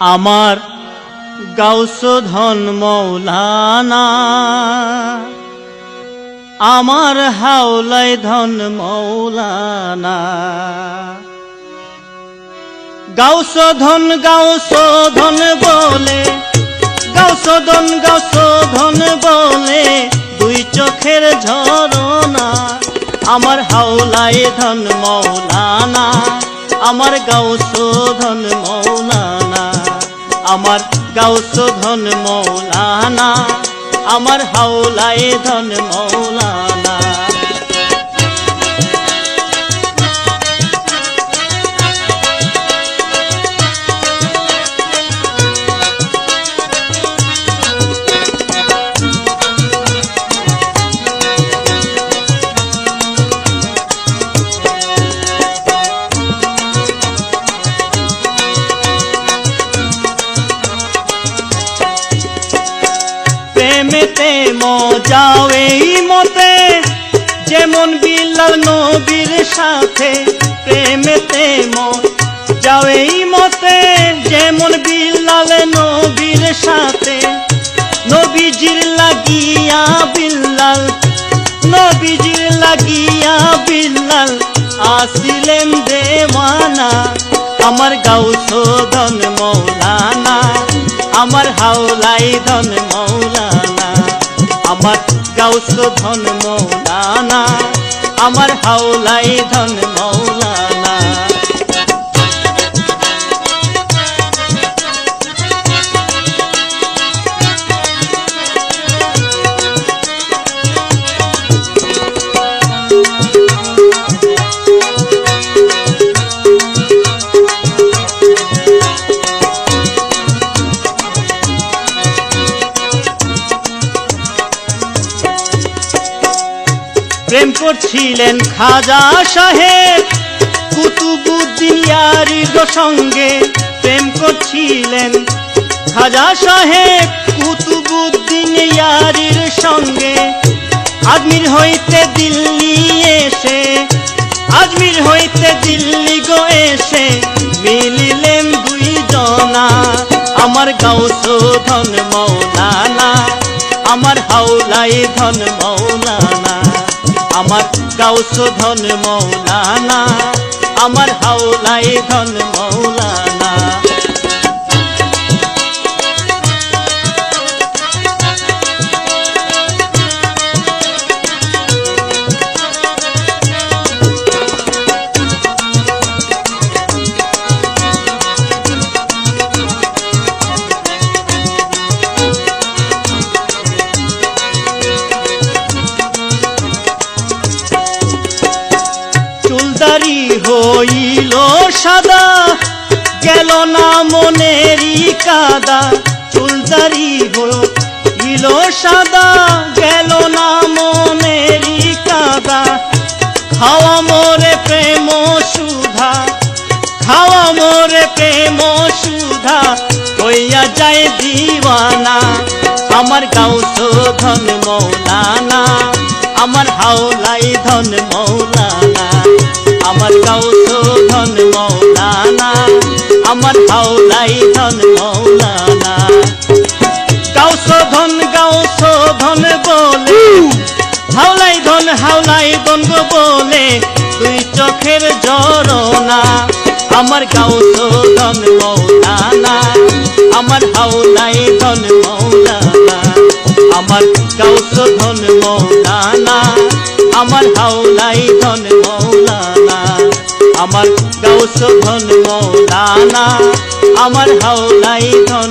আমার গাউসধন মৌলানা, আমার হাওলাই ধন মৌলানা। গাউসধন গাউসধন বলে, গাউসধন গাউসধন বলে দুই চোখের ঝরনা। আমার হাওলাই ধন মৌলানা, আমার গাউসধন মৌলানা আমার গাউস ধন মৌলানা আমার হাওলায় ধন মৌলানা। প্রেমেতে মজাও এই মতে। যেমন বিল্লাল নবীর সাথে প্রেমেতে মজাও এই মতে। যেমন বিল্লাল নবীর সাথে নবীজির লাগিয়া বিল্লাল নবীজির লাগিয়া বিল্লাল আসিলেন দেওয়ানা। আমার গাউসোধন মৌলানা। আমার হাওলাই ধন মৌলানা আমার গাউসোধন মৌলানা আমার হাওলাই ধন মৌলানা। প্রেম করছিলেন খাজা সাহেব। কুতুবুদ্দিন ইয়ারির সঙ্গে প্রেম করছিলেন খাজা সাহেব। কুতুবুদ্দিন ইয়ারির সঙ্গে আজমির হইতে দিল্লি এসে, আজমির হইতে দিল্লি গো এসে মিলিলেন দুই জনা আমার গাউসোধন মৌলানা, আমার হাওলাই ধন মৌলানা। আমার গাউসোধন মৌলানা আমার হাওলাই ধন মৌলানা। সাদা, গেল না মনেরই কাদা চুলদারি হইল সাদা, গেল না মনেরই কাদা। খাওয়া মোরে প্রেম সুধা, খাওয়া মোরে প্রেম সুধা হইয়া যায় দিওয়ানা। আমার গাও তো ধন মৌলানা, আমার হাওলাই ধন মৌলানা। হাওলাই ধন মৌলানা। গাউসোধন গাউসোধন বলে। হাওলাই ধন হাওলাই ধন বলে। তুই চোখের জরনা আমার গাউসোধন মৌলানা। আমার হাওলাই ধন মৌলানা। আমার গাউসোধন মৌলানা। আমার হাওলাই ধন মৌলানা। আমার গাউসোধন মৌলানা আমার হাওলাই ধন